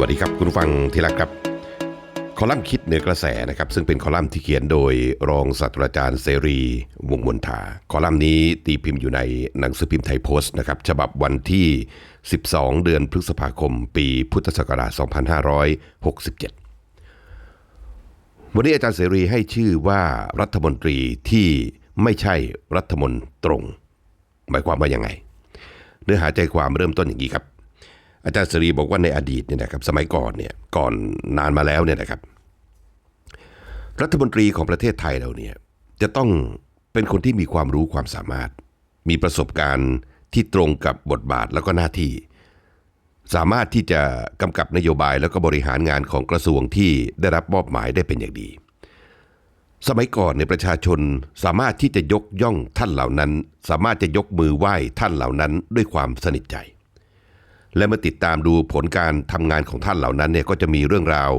วัสดีครับ คุณผู้ฟังที่รักครับ คอลัมน์คิดเหนือกระแสนะครับ ซึ่งเป็นคอลัมน์ที่เขียนโดยรองศาสตราจารย์เสรีวงมนทาคอลัมน์นี้ตีพิมพ์อยู่ในหนังสือพิมพ์ไทยโพสต์นะครับฉบับวันที่ 12 เดือนพฤษภาคม ปีพุทธศักราช 2567 วันนี้อาจารย์เสรีให้ชื่อว่ารัฐมนตรีที่ไม่ใช่รัฐมนตรง หมายความว่ายังไง เนื้อหาใจความเริ่มต้นอย่างนี้ครับ อาจารย์สรีบอกว่าในอดีตเนี่ยนะครับสมัยก่อนเนี่ยก่อนนานมาแล้วเนี่ยนะครับ รัฐมนตรีของประเทศไทยเราเนี่ยจะต้องเป็นคนที่มีความรู้ความสามารถ มีประสบการณ์ที่ตรงกับบทบาทแล้วก็หน้าที่ สามารถที่จะกำกับนโยบายแล้วก็บริหารงานของกระทรวงที่ได้รับมอบหมายได้เป็นอย่างดี สมัยก่อนในประชาชนสามารถที่จะยกย่องท่านเหล่านั้น สามารถจะยกมือไหว้ท่านเหล่านั้นด้วยความสนิทใจ และเมื่อติดตามดูผลการทำงานของท่านเหล่านั้นเนี่ยก็จะมีเรื่องราว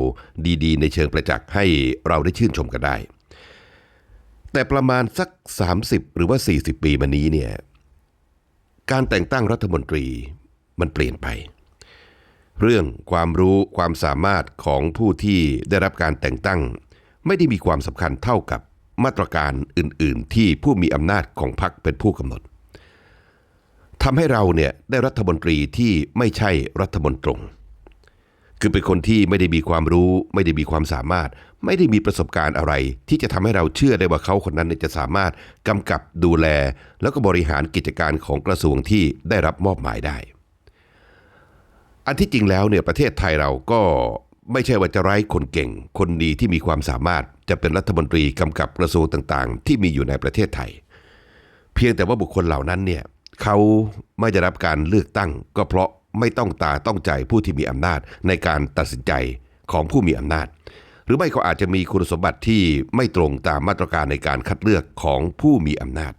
ดี ๆ ในเชิงประจักษ์ให้เราได้ชื่นชมกันได้ แต่ประมาณสัก 30 หรือว่า 40 ปีมานี้เนี่ยการแต่งตั้งรัฐมนตรีมันเปลี่ยนไป เรื่องความรู้ความสามารถของผู้ที่ได้รับการแต่งตั้ง ไม่ได้มีความสำคัญเท่ากับมาตรการอื่น ๆ ที่ผู้มีอำนาจของพรรคเป็นผู้กำหนด ทำให้เราเนี่ยได้รัฐมนตรีที่ไม่ใช่รัฐมนตรง คือเป็นคนที่ไม่ได้มีความรู้ ไม่ได้มีความสามารถ ไม่ได้มีประสบการณ์อะไร ที่จะทำให้เราเชื่อได้ว่าเขาคนนั้นจะสามารถกำกับดูแล แล้วก็บริหารกิจการของกระทรวงที่ได้รับมอบหมายได้ อันที่จริงแล้วเนี่ยประเทศไทยเราก็ไม่ใช่ว่าจะไร้คนเก่ง คนดีที่มีความสามารถจะเป็นรัฐมนตรีกำกับกระทรวงต่างๆ ที่มีอยู่ในประเทศไทย เพียงแต่ว่าบุคคลเหล่านั้นเนี่ย เขาไม่ได้รับการเลือกตั้ง ก็เพราะไม่ต้องตาต้องใจผู้ที่มีอำนาจในการตัดสินใจของผู้มีอำนาจ หรือไม่ก็อาจจะมีคุณสมบัติที่ไม่ตรงตามมาตรการในการคัดเลือกของผู้มีอำนาจ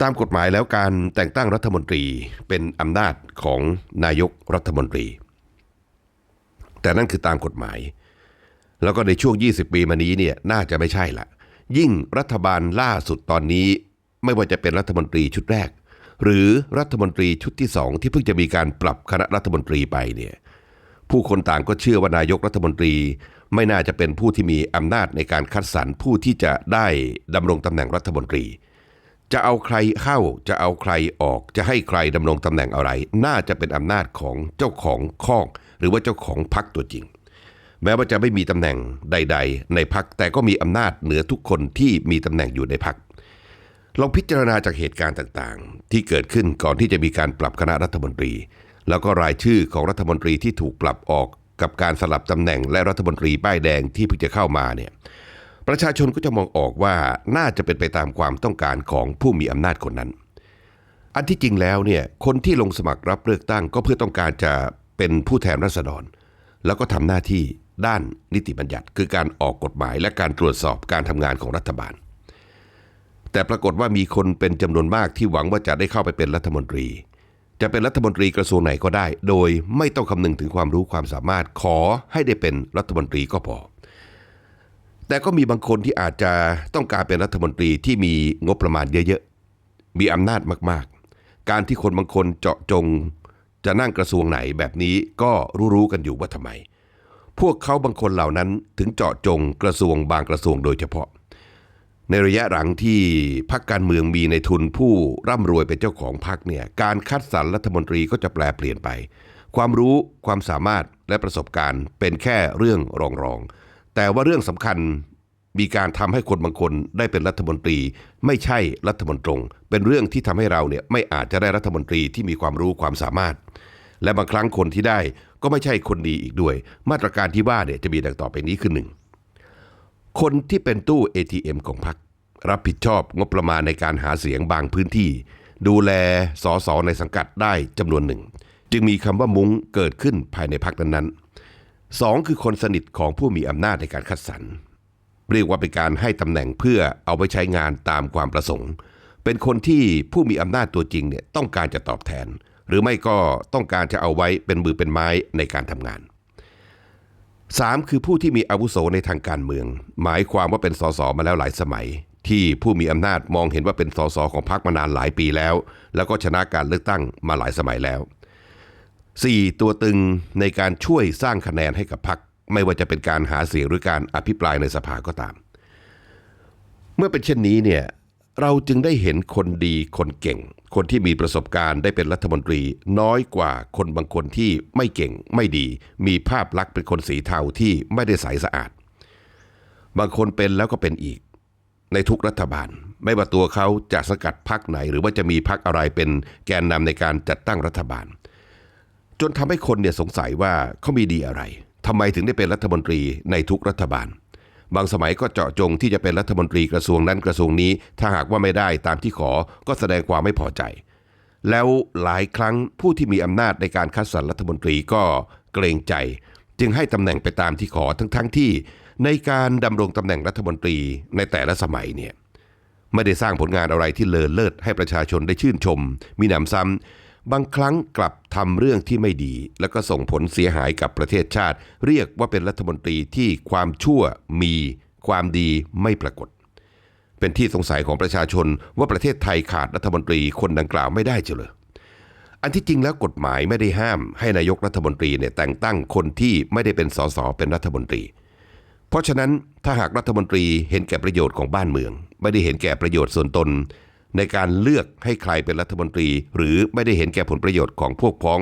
ตามกฎหมายแล้วการแต่งตั้งรัฐมนตรีเป็นอำนาจของนายกรัฐมนตรี แต่นั่นคือตามกฎหมาย แล้วก็ในช่วง 20 ปีมานี้เนี่ยน่าจะไม่ใช่ละยิ่งรัฐบาลล่าสุดตอนนี้ ไม่ว่าจะเป็นรัฐมนตรีชุดแรก หรือรัฐมนตรีชุดที่สองที่เพิ่งจะมีการปรับคณะรัฐมนตรีไปเนี่ยผู้คนต่างก็เชื่อว่านายกรัฐมนตรี ไม่น่าจะเป็นผู้ที่มีอำนาจในการคัดสรรผู้ที่จะได้ดำรงตำแหน่งรัฐมนตรี จะเอาใครเข้าจะเอาใครออกจะให้ใครดำรงตำแหน่งอะไร น่าจะเป็นอำนาจของเจ้าของข้อง หรือว่าเจ้าของพรรคตัวจริง แม้ว่าจะไม่มีตำแหน่งใด ๆ ในพักแต่ก็มีอำนาจเหนือทุกคนที่มีตำแหน่งอยู่ในพัก ลองพิจารณาจากเหตุการณ์ต่างๆ ที่เกิดขึ้นก่อนที่จะมีการปรับคณะรัฐมนตรี แล้วก็รายชื่อของรัฐมนตรีที่ถูกปรับออกกับการสลับตำแหน่งและรัฐมนตรีป้ายแดงที่เพิ่งจะเข้ามาเนี่ยประชาชนก็จะมองออกว่าน่าจะเป็นไปตามความต้องการของผู้มีอำนาจคนนั้น อันที่จริงแล้วเนี่ยคนที่ลงสมัครรับเลือกตั้งก็เพื่อต้องการจะเป็นผู้แทนราษฎร แล้วก็ทำหน้าที่ด้านนิติบัญญัติ คือการออกกฎหมายและการตรวจสอบการทำงานของรัฐบาล แต่ปรากฏว่ามีคนเป็นจำนวนมากที่หวังว่าจะได้เข้าไปเป็นรัฐมนตรี จะเป็นรัฐมนตรีกระทรวงไหนก็ได้ โดยไม่ต้องคำนึงถึงความรู้ความสามารถขอให้ได้เป็นรัฐมนตรีก็พอ แต่ก็มีบางคนที่อาจจะต้องการเป็นรัฐมนตรีที่มีงบประมาณเยอะๆ มีอำนาจมากๆ การที่คนบางคนเจาะจงจะนั่งกระทรวงไหนแบบนี้ก็รู้ๆกันอยู่ว่าทำไม พวกเขาบางคนเหล่านั้นถึงเจาะจงกระทรวงบางกระทรวงโดยเฉพาะ ในระยะหลังที่พรรคการเมืองมีในทุนผู้ร่ำรวยเป็นเจ้าของพรรคเนี่ยการคัดสรรรัฐมนตรีก็จะแปลเปลี่ยนไป ความรู้ความสามารถและประสบการณ์เป็นแค่เรื่องรองๆแต่ว่าเรื่องสำคัญมีการทำให้คนบางคนได้เป็นรัฐมนตรี ไม่ใช่รัฐมนตรง เป็นเรื่องที่ทำให้เราเนี่ยไม่อาจจะได้รัฐมนตรีที่มีความรู้ความสามารถ และบางครั้งคนที่ได้ก็ไม่ใช่คนดีอีกด้วย มาตรการที่ว่าเนี่ยจะมีดังต่อไปนี้คือหนึ่ง คนที่เป็นตู้ ATM ของพรรครับผิดชอบงบประมาณในการหาเสียงบางพื้นที่ ดูแลสอสอในสังกัดได้จำนวนหนึ่ง จึงมีคำว่ามุ้งเกิดขึ้นภายในพรรคนั้นๆสองคือคนสนิทของผู้มีอำนาจในการคัดสรรเรียกว่าเป็นการให้ตำแหน่งเพื่อเอาไปใช้งานตามความประสงค์ เป็นคนที่ผู้มีอำนาจตัวจริงเนี่ยต้องการจะตอบแทน หรือไม่ก็ต้องการจะเอาไว้เป็นมือเป็นไม้ในการทำงาน 3. คือผู้ที่มีอาวุโสในทางการเมือง หมายความว่าเป็นสสมาแล้วหลายสมัย ที่ผู้มีอำนาจมองเห็นว่าเป็นสสของพรรคมานานหลายปีแล้ว แล้วก็ชนะการเลือกตั้งมาหลายสมัยแล้ว 4. ตัวตึงในการช่วยสร้างคะแนนให้กับพรรคไม่ว่าจะเป็นการหาเสียงหรือการอภิปรายในสภาก็ตาม เมื่อเป็นเช่นนี้เนี่ย เราจึงได้เห็นคนดีคนเก่ง คนที่มีประสบการณ์ได้เป็นรัฐมนตรี น้อยกว่าคนบางคนที่ไม่เก่งไม่ดี มีภาพลักษณ์เป็นคนสีเทาที่ไม่ได้ใสสะอาด บางคนเป็นแล้วก็เป็นอีก ในทุกรัฐบาล ไม่ว่าตัวเขาจะสกัดพรรคไหน หรือว่าจะมีพรรคอะไรเป็นแกนนำในการจัดตั้งรัฐบาล จนทำให้คนเนี่ยสงสัยว่าเขามีดีอะไรทำไมถึงได้เป็นรัฐมนตรีในทุกรัฐบาล บางสมัยก็เจาะจงที่จะเป็นรัฐมนตรีกระทรวงนั้นกระทรวงนี้ ถ้าหากว่าไม่ได้ตามที่ขอก็แสดงความไม่พอใจ แล้วหลายครั้งผู้ที่มีอำนาจในการคัดสรรรัฐมนตรีก็เกรงใจ จึงให้ตำแหน่งไปตามที่ขอทั้งๆทที่ ในการดำรงตำแหน่งรัฐมนตรีในแต่ละสมัยเนี่ยไม่ได้สร้างผลงานอะไรที่เลอเลิศให้ประชาชนได้ชื่นชม มีหนำซ้ำ บางครั้งกลับทำเรื่องที่ไม่ดี แล้วก็ส่งผลเสียหายกับประเทศชาติ เรียกว่าเป็นรัฐมนตรีที่ความชั่วมีความดีไม่ปรากฏ เป็นที่สงสัยของประชาชนว่าประเทศไทยขาดรัฐมนตรีคนดังกล่าวไม่ได้เจเลยอันที่จริงแล้วกฎหมายไม่ได้ห้ามให้นายกรัฐมนตรีเนี่ยแต่งตั้งคนที่ไม่ได้เป็นสสเป็นรัฐมนตรี เพราะฉะนั้นถ้าหากรัฐมนตรีเห็นแก่ประโยชน์ของบ้านเมือง ไม่ได้เห็นแก่ประโยชน์ส่วนตน ในการเลือกให้ใครเป็นรัฐมนตรี หรือไม่ได้เห็นแก่ผลประโยชน์ของพวกพ้อง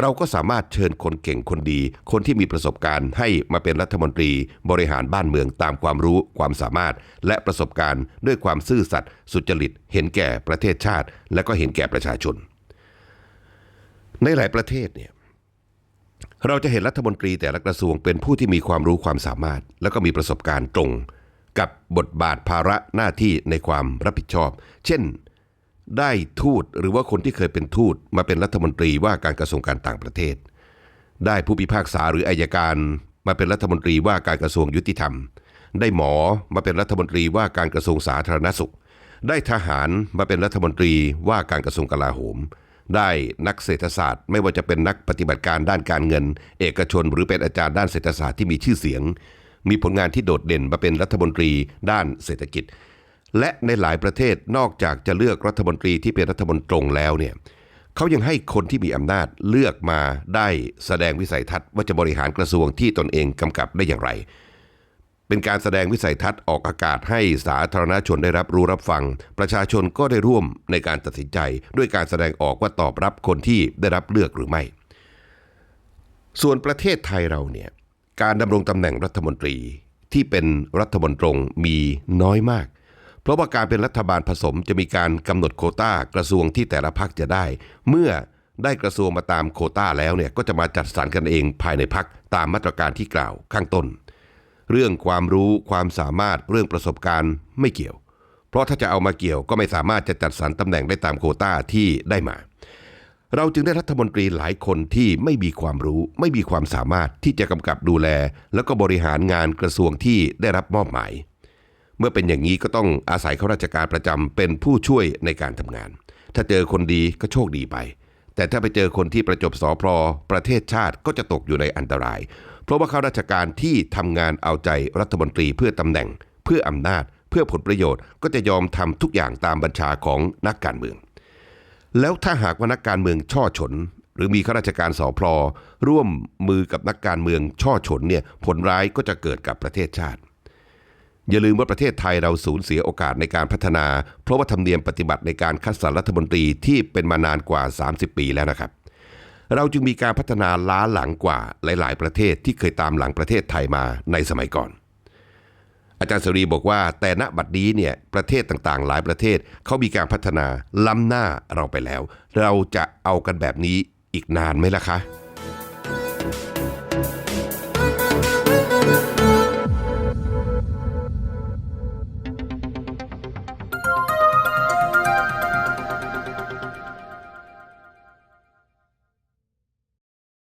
เราก็สามารถเชิญคนเก่งคนดี คนที่มีประสบการณ์ให้มาเป็นรัฐมนตรีบริหารบ้านเมืองตามความรู้ความสามารถ และประสบการณ์ด้วยความซื่อสัตย์สุจริต เห็นแก่ประเทศชาติ และก็เห็นแก่ประชาชน ในหลายประเทศเนี่ยเราจะเห็นรัฐมนตรีแต่ละกระทรวงเป็นผู้ที่มีความรู้ความสามารถ แล้วก็มีประสบการณ์ตรง กับบทบาทภาระหน้าที่ในความรับผิดชอบ เช่น ได้ทูตหรือว่าคนที่เคยเป็นทูตมาเป็นรัฐมนตรีว่าการกระทรวงการต่างประเทศ ได้ผู้พิพากษาหรืออายการมาเป็นรัฐมนตรีว่าการกระทรวงยุติธรรม ได้หมอมาเป็นรัฐมนตรีว่าการกระทรวงสาธารณสุข ได้ทหารมาเป็นรัฐมนตรีว่าการกระทรวงกลาโหม ได้นักเศรษฐศาสตร์ ไม่ว่าจะเป็นนักปฏิบัติการด้านการเงิน เอกชน หรือเป็นอาจารย์ด้านเศรษฐศาสตร์ที่มีชื่อเสียง มีผลงานที่โดดเด่นมาเป็นรัฐมนตรีด้านเศรษฐกิจ และในหลายประเทศนอกจากจะเลือกรัฐมนตรีที่เป็นรัฐมนตรีแล้วเนี่ยเขายังให้คนที่มีอำนาจเลือกมาได้แสดงวิสัยทัศน์ว่าจะบริหารกระทรวงที่ตนเองกำกับได้อย่างไร เป็นการแสดงวิสัยทัศน์ออกอากาศให้สาธารณชนได้รับรู้รับฟัง ประชาชนก็ได้ร่วมในการตัดสินใจ ด้วยการแสดงออกว่าตอบรับคนที่ได้รับเลือกหรือไม่ ส่วนประเทศไทยเราเนี่ย การดำรงตำแหน่งรัฐมนตรีที่เป็นรัฐมนตรีมีน้อยมาก เพราะว่าการเป็นรัฐบาลผสมจะมีการกำหนดโควต้ากระทรวงที่แต่ละพักจะได้ เมื่อได้กระทรวงมาตามโคต้าแล้วเนี่ยก็จะมาจัดสรรกันเองภายในพักตามมาตรการที่กล่าวข้างต้น เรื่องความรู้ความสามารถเรื่องประสบการณ์ไม่เกี่ยว เพราะถ้าจะเอามาเกี่ยวก็ไม่สามารถจะจัดสรรตำแหน่งได้ตามโคต้าที่ได้มา เราจึงได้รัฐมนตรีหลายคนที่ไม่มีความรู้ ไม่มีความสามารถที่จะกำกับดูแล แล้วก็บริหารงานกระทรวงที่ได้รับมอบหมาย เมื่อเป็นอย่างนี้ก็ต้องอาศัยข้าราชการประจำเป็นผู้ช่วยในการทำงาน ถ้าเจอคนดีก็โชคดีไป แต่ถ้าไปเจอคนที่ประจบสอพลอประเทศชาติก็จะตกอยู่ในอันตราย เพราะว่าข้าราชการที่ทำงานเอาใจรัฐมนตรีเพื่อตำแหน่ง เพื่ออำนาจ เพื่อผลประโยชน์ ก็จะยอมทำทุกอย่างตามบัญชาของนักการเมือง แล้วถ้าหากว่านักการเมืองช่อฉน หรือมีข้าราชการสอพลอร่วมมือกับนักการเมืองช่อฉนเนี่ยผลร้ายก็จะเกิดกับประเทศชาติ อย่าลืมว่าประเทศไทยเราสูญเสียโอกาสในการพัฒนา เพราะว่าธรรมเนียมปฏิบัติในการคัดสรรรัฐมนตรีที่เป็นมานานกว่า 30 ปีแล้วนะครับ เราจึงมีการพัฒนาล้าหลังกว่าหลาย ๆ ประเทศที่เคยตามหลังประเทศไทยมาในสมัยก่อน อาจารย์สรีบอกว่า แต่ณบัดนี้เนี่ยประเทศต่างๆ หลายประเทศเขามีการพัฒนาล้ำหน้าเราไปแล้ว เราจะเอากันแบบนี้อีกนานไหมล่ะคะ